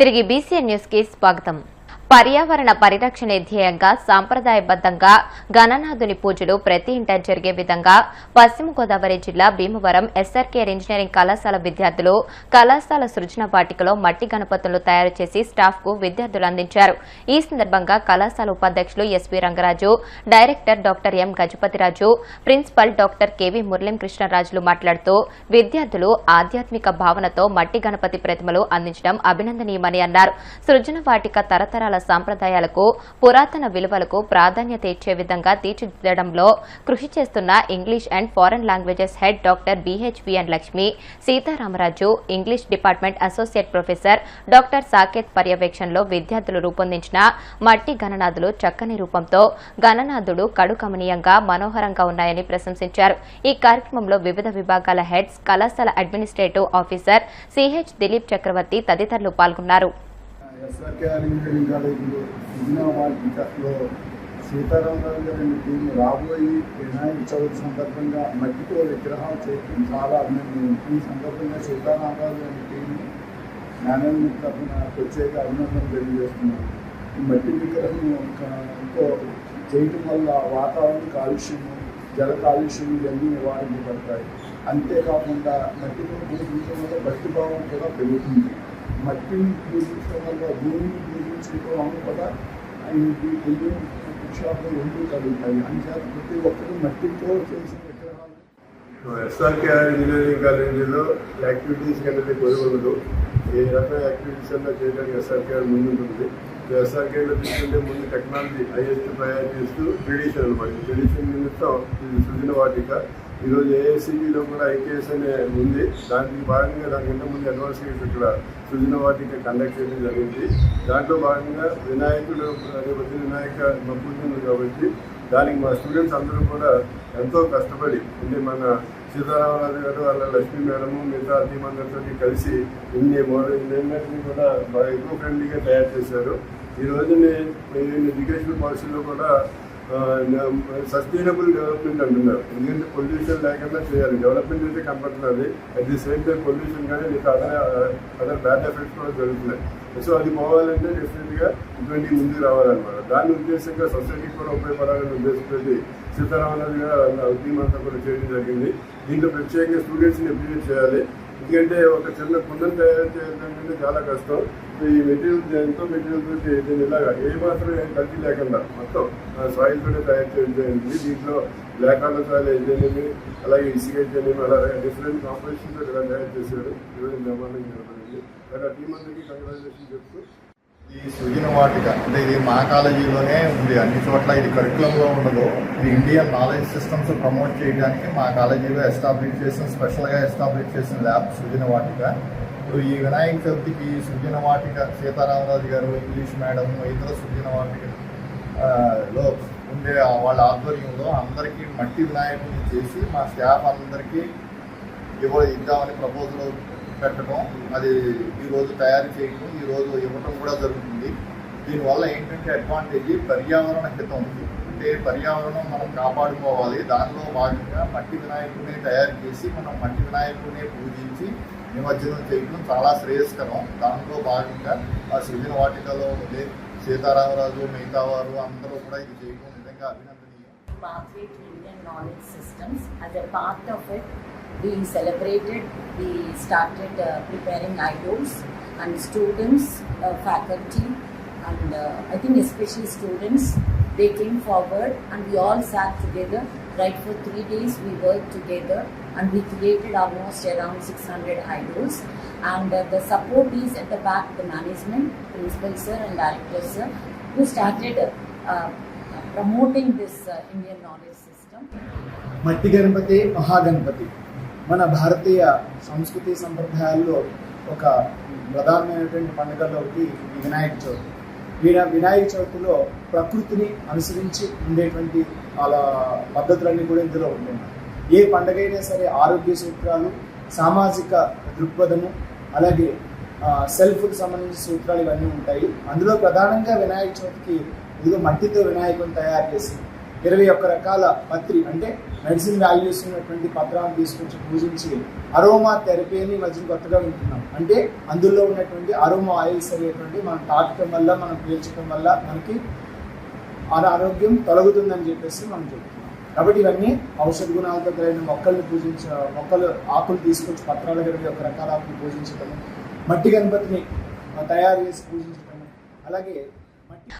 తిరిగి బీసీఎన్ న్యూస్కి స్వాగతం. పర్యావరణ పరిరక్షణ ధ్యేయంగా సాంప్రదాయబద్దంగా గణనాథుని పూజలు ప్రతి ఇంట జరిగే విధంగా పశ్చిమ గోదావరి జిల్లా భీమవరం ఎస్ఆర్కేఆర్ ఇంజనీరింగ్ కళాశాల విద్యార్థులు కళాశాల సృజన వాటికలో మట్టి గణపతులు తయారు చేసి స్టాఫ్కు విద్యార్థులు అందించారు. ఈ సందర్భంగా కళాశాల ఉపాధ్యక్షులు S V Rangaraju director doctor M Gajapathiraju principal doctor K V మురళీం కృష్ణరాజులు మాట్లాడుతూ విద్యార్థులు ఆధ్యాత్మిక భావనతో మట్టి గణపతి ప్రతిమలు అందించడం అభినందనీయమని అన్నారు. సృజన వాటిక తరతరాల సాంప్రదాయాలకు పురాతన విలువలకు ప్రాధాన్యత ఇచ్చే విధంగా తీర్చిదిద్దడంలో కృషి చేస్తున్న English and foreign languages head doctor BHVN Lakshmi Sitaramaraju English department associate professor doctor Saketh పర్యవేక్షణలో విద్యార్థులు రూపొందించిన మట్టి గణనాథులు చక్కని రూపంతో గణనాథుడు కడుకమనీయంగా మనోహరంగా ఉన్నాయని ప్రశంసించారు. ఈ కార్యక్రమంలో వివిధ విభాగాల హెడ్స్ కళాశాల administrative officer CH Dilip Chakravarthi తదితరులు పాల్గొన్నారు. ఎస్ఆర్కేఆర్ ఇంజనీరింగ్ కాలేజీలో విజయవాడలో సీతారామరాజు గారి టీం రాబోయే వినాయక చవితి సందర్భంగా మట్టితో విగ్రహం చేయడం చాలా అభినందనీయం ఈ సందర్భంగా సీతారామరాజు గారి టీం మేనేజ్మెంట్ తరఫున ప్రత్యేక అభినందనలు తెలియజేస్తున్నాను. ఈ మట్టి విగ్రహం ఒక ఎంతో చేయటం వల్ల వాతావరణ కాలుష్యం జల కాలుష్యం ఇవన్నీ నివారించబడతాయి. అంతేకాకుండా మట్టితో పూజించడం వల్ల భక్తిభావం కూడా పెరుగుతుంది. మట్టిని పూజించడం వల్ల భూమిని పూజించడం వల్ల కూడా ఆయనకి పుణ్యం పురుషార్థం రెండు కలుగుతాయి అంచేత ప్రతి ఒక్కరు మట్టితో చేసిన విగ్రహాలు. ఎస్ఆర్కేఆర్ ఇంజనీరింగ్ కాలేజీలో యాక్టివిటీస్ కంటే కొలుగులు ఏ రకమైన యాక్టివిటీస్ అన్నా చేయడానికి ఎస్ఆర్కేఆర్ ముందుంటుంది. ఎస్ఆర్కేలో తీసుకుంటే ముందు టెక్నాలజీ హైయెస్ట్ ప్రయారిటీ ఇస్తూ ట్రెడిషన్ అనమాట ట్రెడిషన్ నిమిత్తం ఇది సృజన వాటిక. ఈరోజు ఏఐసిబిలో కూడా ఐకేఎస్ అనే ఉంది. దానికి భాగంగా దానికంటే ముందు అడ్వాన్స్ ఇక్కడ సృజన వాటిక కండక్ట్ చేయడం జరిగింది. దాంట్లో భాగంగా వినాయకుడు రేపు వినాయక పూజ ఉంది కాబట్టి దానికి మా స్టూడెంట్స్ అందరూ కూడా ఎంతో కష్టపడి అంటే మన సీతారామరాజు గారు వాళ్ళ లక్ష్మీ మేడము మిగతా టీం అందరితో కలిసి ఇన్ని మోడల్ కూడా బాగా ఎక్కువ ఫ్రెండ్లీగా తయారు చేశారు. ఈ రోజుని ఎడ్యుకేషన్ పాలసీలో కూడా సస్టైనబుల్ డెవలప్మెంట్ అంటున్నారు. ఎందుకంటే పొల్యూషన్ లేకుండా చేయాలి. డెవలప్మెంట్ అయితే కనపడుతున్నది at the same time pollution కానీ మీకు అదర్ అదర్ బ్యాడ్ ఎఫెక్ట్స్ కూడా జరుగుతున్నాయి. సో అది పోవాలంటే డెఫినెట్గా ఇటువంటి ముందుకు రావాలన్నమాట. దాని ఉద్దేశంగా సొసైటీకి కూడా ఉపయోగపడాలని ఉద్దేశంతో సీతారామరాజు గారు టీం అంతా కూడా చేయడం జరిగింది. దీంట్లో ప్రత్యేకంగా స్టూడెంట్స్ని అప్రిషియేట్ చేయాలి. ఎందుకంటే ఒక చిన్న కుండను తయారు చేయడం చాలా కష్టం. ఈ మెటీరియల్ ఎంతో మెటీరియల్ తోటి ఇలాగా ఏ మాత్రం ఏం కల్తీ లేకుండా మొత్తం సాయిల్ తోనే తయారు చేయడం జరిగింది. దీంట్లో లేకుండా సాయిల్ అయితేనేమి అలాగే ఇసుక అయితేనేమి అలా డిఫరెంట్ కాంపిటీషన్తో ఇలా తయారు చేశారు. ఈరోజు నిర్మాణం నిలబడింది మరి ఆ టీం అందరికీ కంగ్రాచులేషన్ చెప్తూ ఈ సృజన వాటిక అంటే ఇది మా కాలేజీలోనే ఉంది. అన్ని చోట్ల ఇది కరికులంలో ఉండదు. ఇది ఇండియన్ నాలెడ్జ్ సిస్టమ్స్ ప్రమోట్ చేయడానికి మా కాలేజీలో ఎస్టాబ్లిష్ చేసిన స్పెషల్గా ఎస్టాబ్లిష్ చేసిన ల్యాబ్ సృజన వాటిక. ఇప్పుడు ఈ వినాయక చవితికి ఈ సృజన వాటిక సీతారామరాజు గారు ఇంగ్లీష్ మేడం ఇతర సృజన వాటిక లో ఉండే వాళ్ళ ఆధ్వర్యంలో అందరికీ మట్టి వినాయకుడిని చేసి మా స్టాఫ్ అందరికీ ఇవ్వ ఇద్దామని ప్రపోజల్ పెట్టడం అది ఈరోజు తయారు చేయడం ఈరోజు ఇవ్వటం కూడా జరుగుతుంది. దీనివల్ల ఏంటంటే అడ్వాంటేజ్ పర్యావరణ హితం ఉంది. అంటే పర్యావరణం మనం కాపాడుకోవాలి. దానిలో భాగంగా మట్టి వినాయకుడిని తయారు చేసి మనం మట్టి వినాయకుడిని పూజించి నిమజ్జనం చేయడం చాలా శ్రేయస్కరం. దానిలో భాగంగా ఆ సృజన వాటికలో ఉండే సీతారామరాజు మిగతా వారు అందరూ కూడా ఇది చేయడం నిజంగా అభినందనీయం. Pathway systems Indian being celebrated, we started uh, preparing idols and students, uh, faculty, and uh, I think especially students, they came forward and we all sat together. Right for three days, we worked together and we created almost around 600 idols. And uh, the support is at the back, the management, principal sir and director sir, who started uh, promoting this uh, Indian knowledge system. Mattiganampati Mahaganapati. మన భారతీయ సంస్కృతి సంప్రదాయాల్లో ఒక ప్రధానమైనటువంటి పండుగల్లో ఒకటి వినాయక చవితి. ఈ వినాయక చవితిలో ప్రకృతిని అనుసరించి ఉండేటువంటి వాళ్ళ పద్ధతులన్నీ కూడా ఇందులో ఉంటున్నాయి ఏ పండుగ అయినా సరే ఆరోగ్య సూత్రాలు సామాజిక దృక్పథము అలాగే సెల్ఫ్కి సంబంధించిన సూత్రాలు ఇవన్నీ ఉంటాయి. అందులో ప్రధానంగా వినాయక చవితికి ఇదిగో మట్టితో వినాయకుని తయారు చేసి ఇరవై ఒక్క రకాల పత్రి అంటే మెడిసిన్ వాల్యూస్ ఉన్నటువంటి పత్రాలు తీసుకొచ్చి పూజించి అరోమా థెరపీ అని మధ్య కొత్తగా వింటున్నాం. అంటే అందులో ఉన్నటువంటి అరోమా ఆయిల్స్ అనేటువంటి మనం తాకటం వల్ల మనం పీల్చడం వల్ల మనకి అనారోగ్యం తొలగుతుందని చెప్పేసి మనం చెప్తున్నాం. కాబట్టి ఇవన్నీ ఔషధ గుణాలతో కలిగిన మొక్కల్ని పూజించ మొక్కలు ఆకులు తీసుకొచ్చి పత్రాలు కలిగి ఒక రకాల ఆకులు పూజించడం మట్టి గణపతిని తయారు చేసి పూజించడం అలాగే